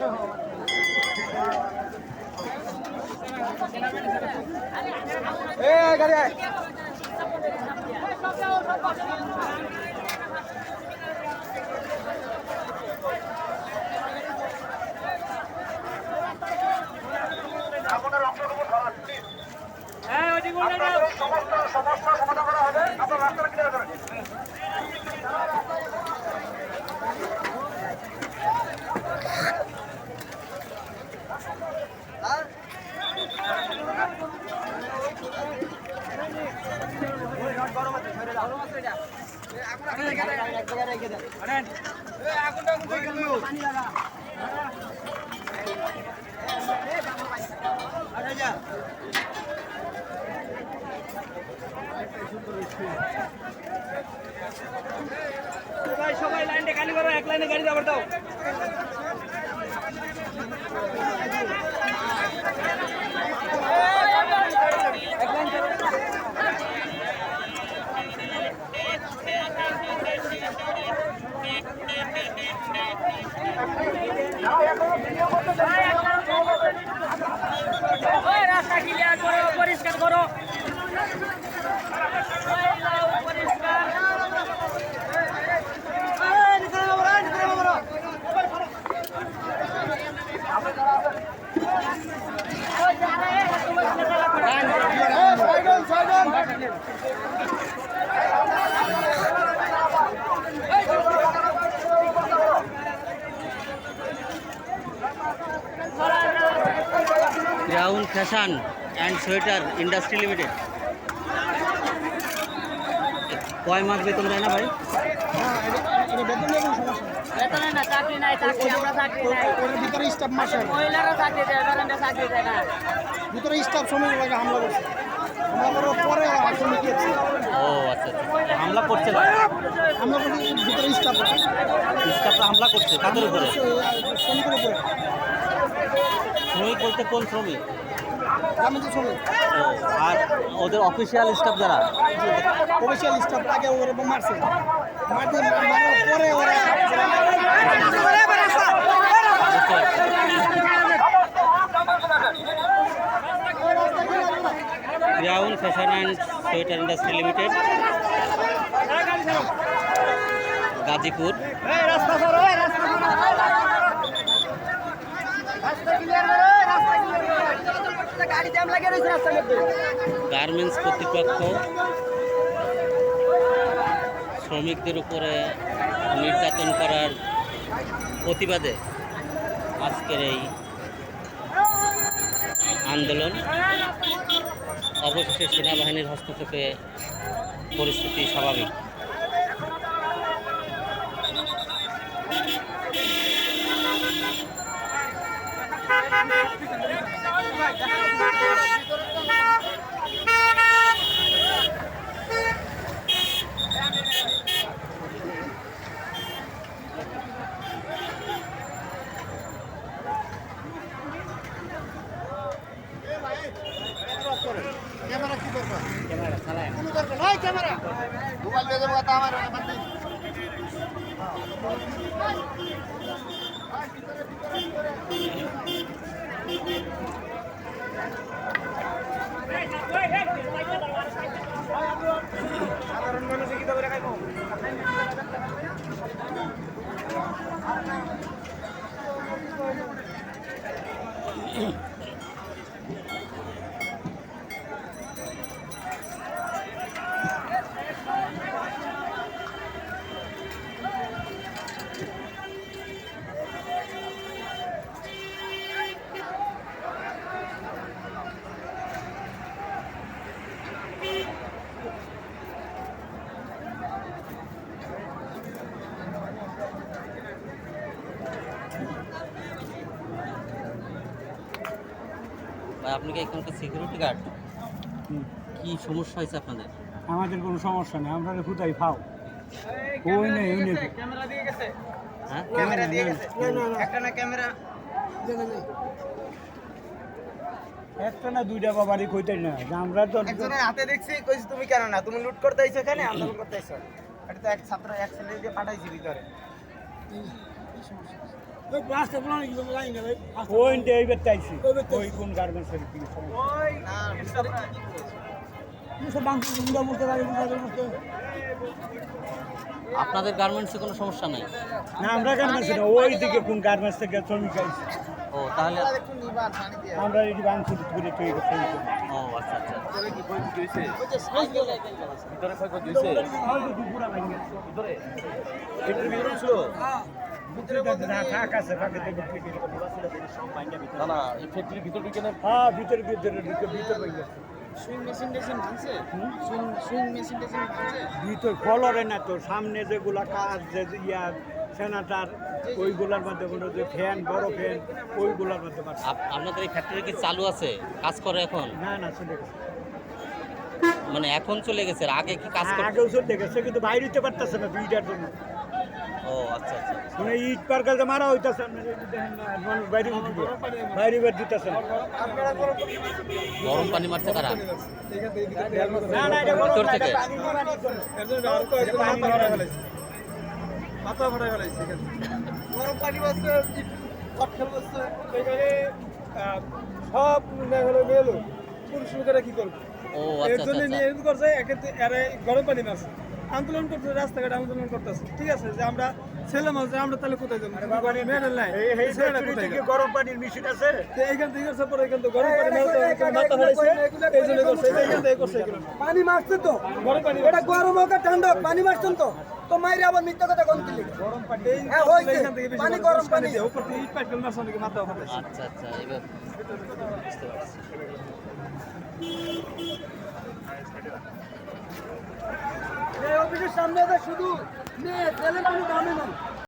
আপনার সবাই সবাই লাইনটা খালি করো এক লাইনে গাড়ি যাবার দাও রাস্তা ক্লিয়ার করো পরিষ্কার করো পরিষ্কার crown fashion and sweater industry limited. কয় মাস বেতন দেয় না ভাই? বেতনে না চাকরি নাই চাকরি আমরা চাকরি নাই। ওর ভিতরে স্টাফ মাসে মহিলারা চাকরি দেয় বেতনে চাকরি দেয় না। ভিতরে স্টাফ সময় লাগে হামলা করছে। হামলা করার পরে ও আচ্ছা আচ্ছা। হামলা করছে হামলা করছে। ভিতরে স্টাফ স্টাফরা হামলা করছে কাদের উপরে? শ্রমিকের উপরে। শ্রমিক বলতে কোন শ্রমিক? আর ওদের অফিসিয়াল স্টাফ যারা? অফিসিয়াল স্টাফ আগে ওরা মারছে। মারতে মারার পরে ওরা crown fashion and sweater industry limited Gazipur. গাড়ি জ্যাম লাগে রয়েছে রাস্তার মধ্যে গার্মেন্টস কর্তৃপক্ষ শ্রমিকদের উপরে নির্যাতন করার প্রতিবাদে আজকের এই আন্দোলন অবশেষে সেনাবাহিনীর হস্তক্ষেপে পরিস্থিতি স্বাভাবিক। ক্যামেরা কি দরকার কোনো দরকার নাই ক্যামেরা মোবাইল দিয়ে আপনি কি এখানকার সিকিউরিটি গার্ড কি সমস্যা হয়েছে আপনাদের? আমাদের কোনো সমস্যা নেই আমরা কোথায় খাও ওই নেই ওই নেই। ক্যামেরা দিয়ে গেছে। হ্যাঁ? ক্যামেরা দিয়ে গেছে। একটা না ক্যামেরা। একটা না দুইটা বাবারই কইতেই না আমরা তো একজনের হাতে দেখছি কইছি তুমি কেন না? তুমি লুট করতে আইছো এখানে? আন্দোলন করতে আইছো। এটা তো এক ছাত্র এক ছেলে দিয়ে পাঠাইছি ভিতরে। কি সমস্যা। আপনাদের গার্মেন্টসে কোনো সমস্যা নাই? না আমরা গার্মেন্টস না। ওই দিকে কোন গার্মেন্টস থেকে শ্রমিক আইছে। ও তাহলে একটু নিবার পানি দিয়ে। আমরা এই বাংশুর করে তৈরি করতে ও আচ্ছা আচ্ছা। থাক আছে ফাঁকে থেকে বিক্রি করে না না এই ফ্যাক্টরির ভিতর ঢুকে না হ্যাঁ ভিতরে ভিতরে ঢুকে ভিতর গেছে সুইং মেশিন টেশিন ভাঙছে? সুইং সুইং মেশিন টেশিন ভাঙছে? ভিতর ফলরে না তো সামনে যেগুলা কাজ যে ইয়া সেনাটার ওইগুলার মধ্যে মনে হচ্ছে ফ্যান বড় ফ্যান ওইগুলার মধ্যে আপনাদের এই ফ্যাক্টরি কি চালু আছে? কাজ করে এখন? না না চলে গেছে। মানে এখন চলে গেছে আগে কি কাজ হ্যাঁ, আগেও চলে গেছে কিন্তু বাইরে হইতে পারতেছে না দুইটার জন্য। ও আচ্ছা আচ্ছা। মানে ইট পার্কাল যে মারা হইতেছে মানুষ বাইরে উঠবে বাইরে বের দিতেছে গরম পানি মারছে তারা না না এটা থেকে? গরম পানি বাজছে এখানে সব লোক পুরুষ লোকেরা কি করবে? ও এর আচ্ছা জন্য আচ্ছা নিয়ে আচ্ছা। করছে একে এরা গরম পানি মারছে। আন্দোলন করতে রাস্তাঘাটে আন্দোলন করতেছে। ঠিক আছে যে আমরা ছেলে মাঝে আমরা তাহলে কোথায় যাব? মেয়েদের নাই। এই এই ফ্যাক্টরি কোথায় থেকে গরম পানির মেশিন আছে। তো এইখান থেকে পরে এখান থেকে গরম পানি মাথা হারাইছে। এই জন্য করছে এইখান থেকে করছে পানি মারছে তো। গরম পানি এটা গরম হোক ঠান্ডা পানি মারছেন তো। তো মাইরে আবার মিথ্যা কথা কোন কিলি গরম পানি হ্যাঁ, পানি গরম পানি। উপর থেকে ইট মারছে মাথা হারাইছে। আচ্ছা আচ্ছা এবার বুঝতে পারছি এই অফিসের সামনে তো শুধু। মেয়ে ছেলে মানুষ দামে না